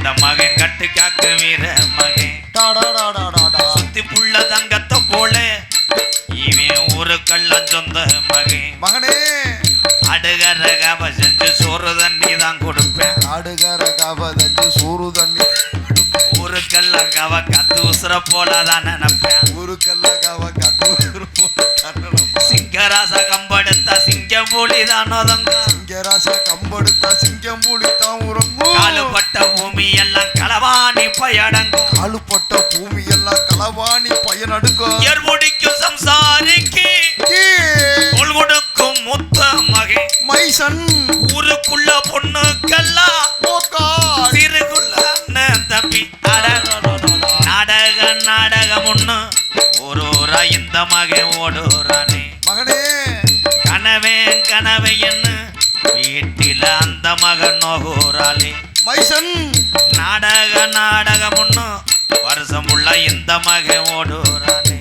இந்த மகன் கட்டு காக்க வீர மகன். சுத்தி புள்ள தங்கத்தை போல இவன் ஒரு கள்ள சொந்த மகன். மகனே. அடுகரகாவ செஞ்சு சோறு தண்ணி தான் கொடுப்பேன். அடுகரகாவ செஞ்சு சோறு தண்ணி. ஒரு கல்லகாவ கத்து உசுர போல தான் நினைப்பேன். ஒரு கல்லகாவ கத்து உசுர போல சிங்கராச கம்படுத்த சிங்கம் போலி தான் சிங்கராச காலுப்பட்ட பூமி எல்லாம் களவாணி பையன் அடுக்கும் உயர் முடிக்கும் சம்சாரிக்கு தோல் கொடுக்கும் முத்த மகை. மைசன். ஊருக்குள்ள பொண்ணுக்கெல்லாம் சிறுகுள்ள அண்ணன் தம்பி. நாடக நாடகம் ஒண்ணு. ஒரு ஊரா இந்த மகன் ஓடுறானே மகனே. கனவே கனவே என்ன வீட்டில அந்த மகன் நோகுறாளே மைசன். நாடக நாடகம் ஒண்ணு வருஷம் உள்ள இந்த மகன் ஓடுறானே.